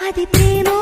అది ప్రేమో